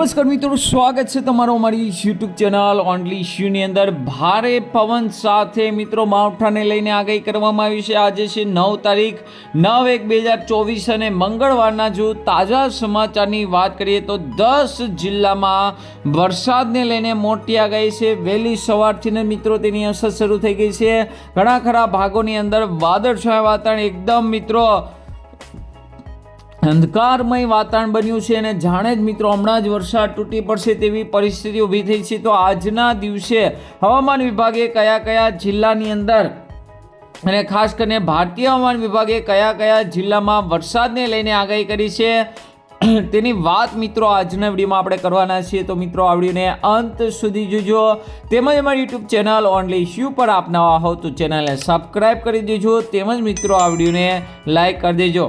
નમસ્કાર મિત્રો, સ્વાગત છે તમારો અમારી યુટ્યુબ ચેનલ ઓનલી શ્યુની અંદર. ભારે પવન સાથે મિત્રો માવઠાને લઈને આગાહી કરવામાં આવી છે. આજે છે નવ તારીખ, નવ એક બે હજાર ચોવીસ અને મંગળવારના જો તાજા સમાચારની વાત કરીએ તો દસ જિલ્લામાં વરસાદને લઈને મોટી આગાહી છે. વહેલી સવારથી ને મિત્રો તેની અસર શરૂ થઈ ગઈ છે. ઘણા ખરા ભાગોની અંદર વાદળછાયા વાતાવરણ એકદમ મિત્રો અંધકારમય વાતાવરણ બન્યું છે અને જાણે જ મિત્રો હમણાં જ વરસાદ તૂટી પડશે તેવી પરિસ્થિતિ ઊભી થઈ છે. તો આજના દિવસે હવામાન વિભાગે કયા કયા જિલ્લાની અંદર અને ખાસ કરીને ભારતીય હવામાન વિભાગે કયા કયા જિલ્લામાં વરસાદને લઈને આગાહી કરી છે? તેની વાત મિત્રો આજના વિડીયોમાં આપણે કરવાના છીએ. તો મિત્રો આ વિડીયોને અંત સુધી જોજો. તેમજ અમારી યુટ્યુબ ચેનલ ઓનલી શ્યુ પર આપનાવા હો તો ચેનલને સબસ્ક્રાઈબ કરી દેજો. તેમજ મિત્રો આ વિડીયોને લાઈક કરી દેજો.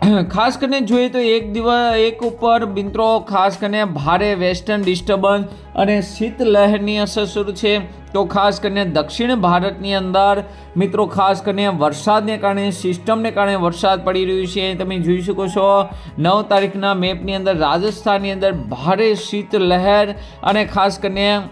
ખાસ કરીને જોઈએ તો એક દિવસ, એક ઉપર મિત્રો, ખાસ કરીને ભારે વેસ્ટર્ન ડિસ્ટર્બન્સ અને શીત લહેરની અસર શરૂ છે. તો ખાસ કરીને દક્ષિણ ભારતની અંદર, મિત્રો, ખાસ કરીને વરસાદને કારણે સિસ્ટમને કારણે વરસાદ પડી રહ્યું છે. તમે જોઈ શકો છો, નવ તારીખના મેપની અંદર, રાજસ્થાનની અંદર ભારે શીત લહેર અને ખાસ કરીને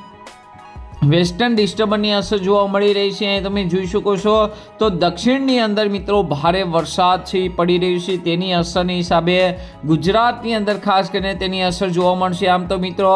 વેસ્ટર્ન ડિસ્ટર્બન્સની અસર જોવા મળી રહી છે. અહીં તમે જોઈ શકો છો તો દક્ષિણની અંદર મિત્રો ભારે વરસાદ છે, પડી રહ્યું છે. તેની અસરની હિસાબે ગુજરાતની અંદર ખાસ કરીને તેની અસર જોવા મળશે. આમ તો મિત્રો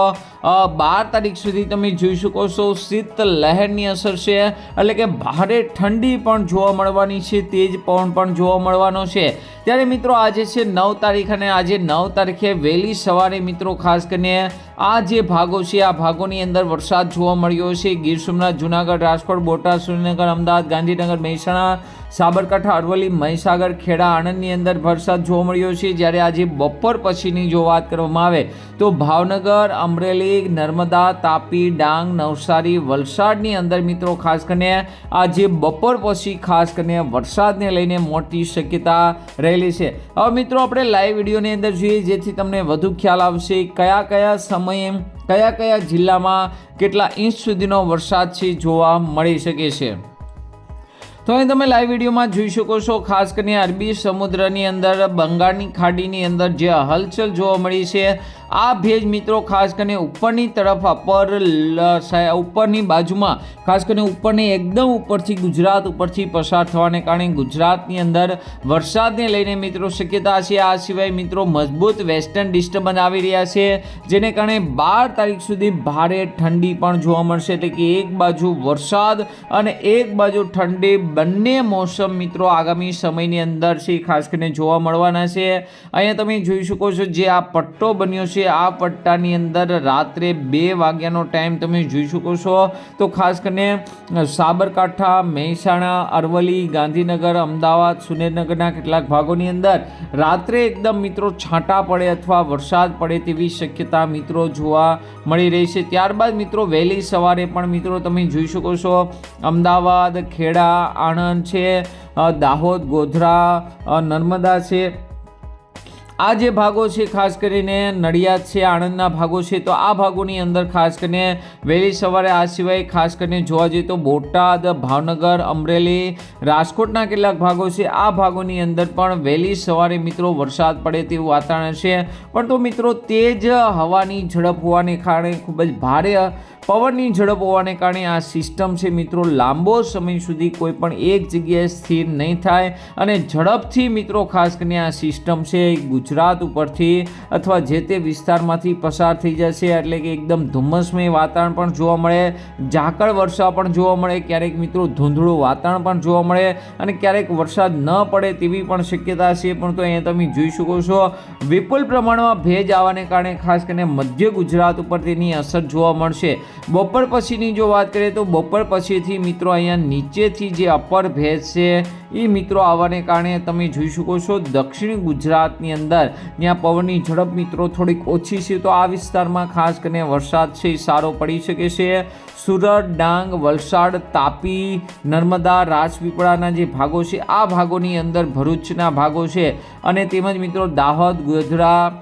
બાર તારીખ સુધી તમે જોઈ શકો છો શીત લહેરની અસર છે. એટલે કે ભારે ઠંડી પણ જોવા મળવાની છે, તેજ પવન પણ જોવા મળવાનો છે. ત્યારે મિત્રો આજે છે નવ તારીખ અને આજે નવ તારીખે વહેલી સવારે મિત્રો ખાસ કરીને આ જે ભાગો છે, આ ભાગોની અંદર વરસાદ જોવા મળ્યો છે. ગીર સોમનાથ, જુનાગઢ, રાજકોટ, બોટાદ, સુરેન્દ્રનગર, અમદાવાદ, ગાંધીનગર, મહેસાણા સાબરકાંઠા, અરવલ્લી, મહીસાગર, ખેડા, આણંદની અંદર વરસાદ જોવા મળ્યો છે. જ્યારે આજે બપોર પછીની જો વાત કરવામાં આવે, તો ભાવનગર, અમરેલી, નર્મદા, તાપી, ડાંગ, નવસારી, વલસાડની અંદર મિત્રો ખાસ કરીને આજે બપોર પછી ખાસ કરીને વરસાદને લઈને મોટી શક્યતા રહેલી છે. હવે મિત્રો આપણે લાઈવ વિડીયોની અંદર જોઈએ, જેથી તમને વધુ ખ્યાલ આવશે કયા કયા સમયે, કયા કયા જિલ્લામાં કેટલા ઇંચ સુધીનો વરસાદ છે જોવા મળી શકે છે. તો અહીં તમે લાઈવ વિડીયોમાં જોઈ શકો છો, ખાસ કરીને અરબી સમુદ્રની અંદર, બંગાળની ખાડીની અંદર જે હલચલ જોવા મળી છે આ ભેજ મિત્રો ખાસ કરીને ઉપરની તરફ અપર ઉપરની બાજુમાં ખાસ કરીને ઉપરની એકદમ ઉપરથી ગુજરાત ઉપરથી પસાર થવાને કારણે ગુજરાતની અંદર વરસાદને લઈને મિત્રો શક્યતા છે. આ સિવાય મિત્રો મજબૂત વેસ્ટર્ન ડિસ્ટર્બન્સ આવી રહ્યા છે, જેને કારણે બાર તારીખ સુધી ભારે ઠંડી પણ જોવા મળશે. એટલે કે એક બાજુ વરસાદ અને એક બાજુ ઠંડી બંને મોસમ મિત્રો આગામી સમયની અંદર છે, ખાસ કરીને જોવા મળવાના છે. અહીંયા તમે જોઈ શકો છો જે આ પટ્ટો બન્યો છે આ પટ્ટાની અંદર રાત્રે બે વાગ્યાનો ટાઈમ તમે જોઈ શકો છો. તો ખાસ કરીને સાબરકાંઠા, મહેસાણા, અરવલ્લી, ગાંધીનગર, અમદાવાદ, સુરેન્દ્રનગરના કેટલાક ભાગોની અંદર રાત્રે એકદમ મિત્રો છાંટા પડે અથવા વરસાદ પડે તેવી શક્યતા મિત્રો જોવા મળી રહી છે. ત્યારબાદ મિત્રો વહેલી સવારે પણ મિત્રો તમે જોઈ શકો છો, અમદાવાદ, ખેડા, આણંદ છે દાહોદ, ગોધરા નર્મદા છે. આ જે ભાગો છે, ખાસ કરીને નડિયાદ છે, આણંદના ભાગો છે, તો આ ભાગોની અંદર ખાસ કરીને વહેલી સવારે આ સિવાય ખાસ કરીને જોવા જઈએ તો બોટાદ, ભાવનગર, અમરેલી, રાજકોટના કેટલાક ભાગો છે, આ ભાગોની અંદર પણ વહેલી સવારે મિત્રો વરસાદ પડે તેવું વાતાવરણ છે. પણ તો મિત્રો, તેજ હવાની ઝડપ હોવાને કારણે ખૂબ જ ભારે પવનની ઝડપ હોવાને કારણે આ સિસ્ટમ છે મિત્રો લાંબો સમય સુધી કોઈ પણ એક જગ્યાએ સ્થિર નહીં થાય અને ઝડપથી મિત્રો ખાસ કરીને આ સિસ્ટમ છે ગુજરાત ઉપરથી અથવા જે તે વિસ્તારમાંથી પસાર થઈ જશે એટલે કે એકદમ ધુમ્મસમય વાતાવરણ પણ જોવા મળે, ઝાકળ વર્ષા પણ જોવા મળે, ક્યારેક મિત્રો ધૂંધળું વાતાવરણ પણ જોવા મળે અને ક્યારેક વરસાદ ન પડે તેવી પણ શક્યતા છે, પણ તો અહીંયા તમે જોઈ શકો છો વિપુલ પ્રમાણમાં ભેજ આવવાને કારણે ખાસ કરીને મધ્ય ગુજરાત ઉપર તેની અસર જોવા મળશે. બપોર પછીની જો વાત કરીએ તો બપોર પછીથી મિત્રો અહીંયા નીચેથી જે અપર ભેજ છે, એ મિત્રો આવવાને કારણે તમે જોઈ શકો છો દક્ષિણ ગુજરાતની અંદર ત્યાં પવનની ઝડપ મિત્રો થોડીક ઓછી છે. તો આ વિસ્તારમાં ખાસ કરીને વરસાદ છે એ સારો પડી શકે છે. સુરત, ડાંગ, વલસાડ, તાપી, નર્મદા, રાજપીપળાના જે ભાગો છે, આ ભાગોની અંદર ભરૂચના ભાગો છે. અને તેમજ મિત્રો દાહોદ, ગોધરા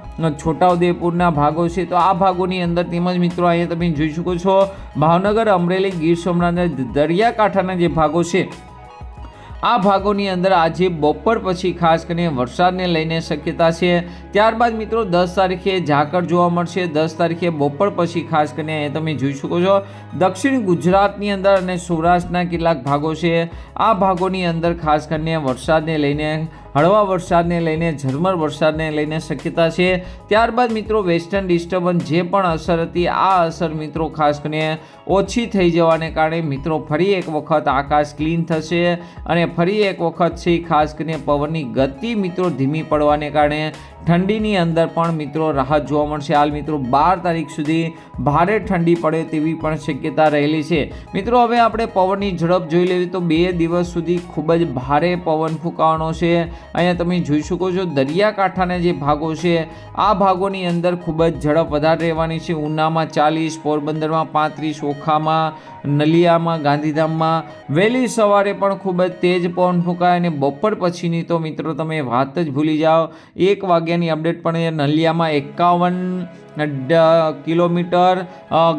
છોટાઉદેપુરના ભાગો છે. તો આ ભાગોની અંદર તેમજ મિત્રો અહીંયા તમે જોઈ શકો છો. ભાવનગર, અમરેલી, ગીર સોમનાથ દરિયાકાંઠાના જે ભાગો છે આ ભાગોની અંદર આજે બપોર પછી ખાસ કરીને વરસાદને લઈને શક્યતા છે. ત્યારબાદ મિત્રો દસ તારીખે ઝાકળ જોવા મળશે. દસ તારીખે બપોર પછી ખાસ કરીને તમે જોઈ શકો છો. દક્ષિણ ગુજરાતની અંદર અને સૌરાષ્ટ્રના કેટલાક ભાગો છે. આ ભાગોની અંદર ખાસ કરીને વરસાદને લઈને હળવા વરસાદને લઈને ઝરમર વરસાદને લઈને શક્યતા છે. ત્યારબાદ મિત્રો વેસ્ટર્ન ડિસ્ટર્બન્સ જે પણ અસર હતી, આ અસર મિત્રો ખાસ કરીને ઓછી થઈ જવાને કારણે મિત્રો ફરી એક વખત આકાશ ક્લીન થશે અને ફરી એક વખત છે ખાસ કરીને પવનની ગતિ મિત્રો ધીમી પડવાને કારણે ઠંડીની અંદર પણ મિત્રો રાહત જોવા મળશે. હાલ મિત્રો બાર તારીખ સુધી ભારે ઠંડી પડે તેવી પણ શક્યતા રહેલી છે. મિત્રો હવે આપણે પવનની ઝડપ જોઈ લેવી તો બે દિવસ સુધી ખૂબ જ ભારે પવન ફૂંકાવાનો છે. અહીંયા તમે જોઈ શકો છો દરિયાકાંઠાના જે ભાગો છે, આ ભાગોની અંદર ખૂબ જ ઝડપ વધારે રહેવાની છે. ઉનામાં ચાલીસ, પોરબંદરમાં પાંત્રીસ, ઓખામાં, નલિયામાં, ગાંધીધામમાં વહેલી સવારે પણ ખૂબ જ તેજ પવન ફૂંકાય અને બપોર પછીની તો મિત્રો તમે વાત જ ભૂલી જાઓ, એક વાગ્યાની અપડેટ પણ નલિયામાં એકાવન કિલોમીટર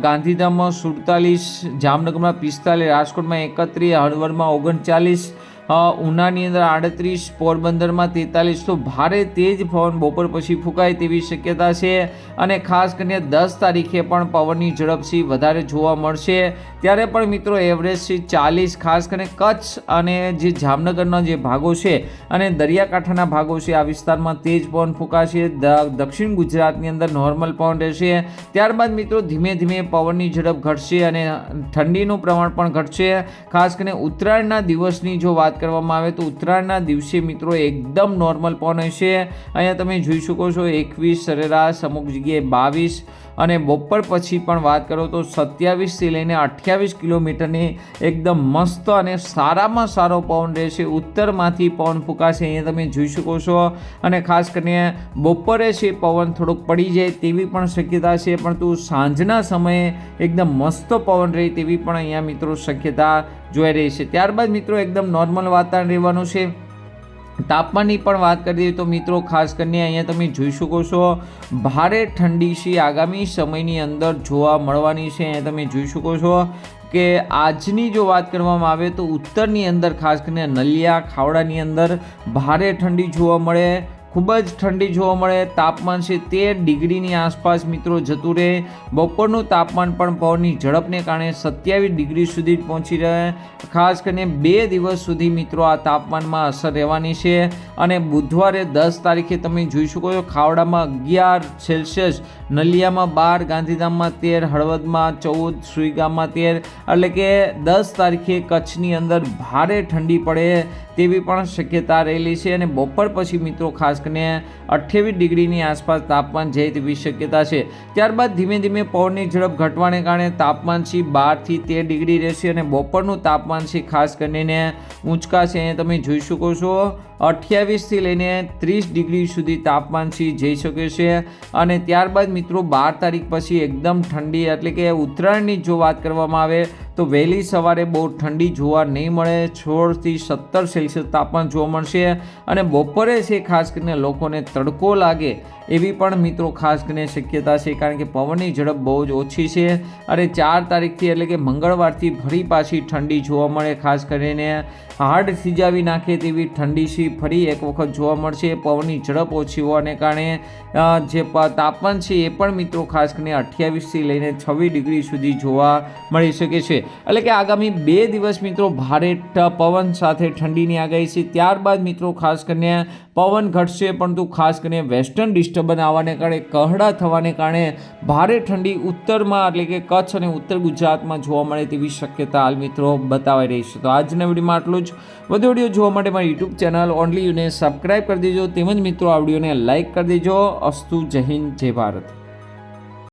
ગાંધીધામમાં સુડતાલીસ, જામનગરમાં પિસ્તાલીસ, રાજકોટમાં એકત્રીસ હળવદમાં ઓગણચાલીસ ઉનાની અંદર આડત્રીસ, પોરબંદરમાં તેતાલીસ. તો ભારે તેજ પવન બપોર પછી ફૂંકાય તેવી શક્યતા છે. અને ખાસ કરીને દસ તારીખે પણ પવનની ઝડપથી વધારે જોવા મળશે. ત્યારે પણ મિત્રો એવરેજથી ચાલીસ, ખાસ કરીને કચ્છ અને જે જામનગરના જે ભાગો છે અને દરિયાકાંઠાના ભાગો છે, આ વિસ્તારમાં તેજ પવન ફૂંકાશે. દક્ષિણ ગુજરાતની અંદર નોર્મલ પવન રહેશે. ત્યારબાદ મિત્રો ધીમે ધીમે પવનની ઝડપ ઘટશે અને ઠંડીનું પ્રમાણ પણ ઘટશે. ખાસ કરીને ઉત્તરાયણના દિવસની જો વાત કરવામાં આવે તો ઉત્તરાયણના દિવસે મિત્રો એકદમ નોર્મલ પવન હશે. અહીંયા તમે જોઈ શકો છો એકવીસ સરેરાશ, અમુક જગ્યાએ બાવીસ અને બપોર પછી પણ વાત કરો તો સત્યાવીસથી લઈને અઠ્યાવીસ કિલોમીટરની એકદમ મસ્ત અને સારામાં સારો પવન રહેશે. ઉત્તરમાંથી પવન ફૂંકાશે, અહીંયા તમે જોઈ શકો છો. અને ખાસ કરીને બપોરે છે પવન થોડોક પડી જાય તેવી પણ શક્યતા છે, પરંતુ સાંજના સમયે એકદમ મસ્ત પવન રહે તેવી પણ અહીંયા મિત્રો શક્યતા જોઈ રહી છે. ત્યારબાદ મિત્રો એકદમ નોર્મલ વાતાવરણ રહેવાનું છે. તાપમાનની પણ વાત કરીએ તો મિત્રો, ખાસ કરીને અહીંયા તમે જોઈ શકો છો, ભારે ઠંડી છે આગામી સમયની અંદર જોવા મળવાની છે. અહીંયા તમે જોઈ શકો છો કે આજની જો વાત કરવામાં આવે તો ઉત્તરની અંદર, ખાસ કરીને નલિયા, ખાવડાની અંદર ભારે ઠંડી જોવા મળે. ખૂબ જ ઠંડી જોવા મળે. તાપમાન છે તેર ડિગ્રીની આસપાસ મિત્રો જતું રહે. બપોરનું તાપમાન પણ પવનની ઝડપને કારણે સત્યાવીસ ડિગ્રી સુધી પહોંચી રહે. ખાસ કરીને બે દિવસ સુધી મિત્રો આ તાપમાનમાં અસર રહેવાની છે. અને બુધવારે દસ તારીખે તમે જોઈ શકો છો ખાવડામાં અગિયાર સેલ્સિયસ નલિયામાં બાર, ગાંધીધામમાં તેર, હળવદમાં ચૌદ, સુઈગામમાં તેર. એટલે કે દસ તારીખે કચ્છની અંદર ભારે ઠંડી પડે તેવી પણ શક્યતા રહેલી છે અને બપોર પછી મિત્રો ખાસ કરીને અઠ્યાવીસ ડિગ્રીની આસપાસ તાપમાન જાય તેવી શક્યતા છે. ત્યારબાદ ધીમે ધીમે પવનની ઝડપ ઘટવાને કારણે તાપમાન છે બારથી તેર ડિગ્રી રહેશે અને બપોરનું તાપમાન છે ખાસ કરીને ઊંચકાશે અહીંયા તમે જોઈ શકો છો અઠ્યાવીસથી લઈને ત્રીસ ડિગ્રી સુધી તાપમાન છે, જઈ શકે છે. અને ત્યારબાદ મિત્રો, બાર તારીખ પછી એકદમ ઠંડી, એટલે કે ઉત્તરાયણની જો વાત કરવામાં આવે, તો વહેલી સવારે બહુ ઠંડી જોવા નહીં મળે. સોળથી સત્તર સેલ્સિયસ તાપમાન જોવા મળશે અને બપોરે છે, ખાસ કરીને લોકોને તડકો લાગે એવી પણ મિત્રો ખાસ કરીને શક્યતા છે, કારણ કે પવનની ઝડપ બહુ જ ઓછી છે અને ચાર તારીખથી એટલે કે મંગળવારથી ફરી પાછી ઠંડી જોવા મળે, ખાસ કરીને હાડ થીજાવી નાખે તેવી ઠંડી છે ફરી એક વખત જોવા મળશે. પવનની ઝડપ ઓછી હોવાને કારણે જે તાપમાન છે એ પણ મિત્રો ખાસ કરીને અઠ્યાવીસથી લઈને છવ્વીસ ડિગ્રી સુધી જોવા મળી શકે છે. એટલે કે આગામી બે દિવસ મિત્રો ભારે પવન સાથે ઠંડીની આગાહી છે. ત્યારબાદ મિત્રો ખાસ કરીને પવન ઘટશે, પરંતુ ખાસ કરીને વેસ્ટર્ન ડિસ્ટર્બન્સ આવવાને કારણે, કહડા થવાને કારણે ભારે ઠંડી ઉત્તરમાં એટલે કે કચ્છ અને ઉત્તર ગુજરાતમાં જોવા મળે તેવી શક્યતા હાલ મિત્રો બતાવાઈ રહી છે. તો આજના વિડીયોમાં આટલું જ. વધુ વીડિયો જોવા માટે મારી યુટ્યુબ ચેનલ ઓનલી યુને સબસ્ક્રાઈબ કરી દેજો. તેમજ મિત્રો આ વિડીયોને લાઇક કરી દેજો. અસ્તુ જય હિન્દ, જય ભારત.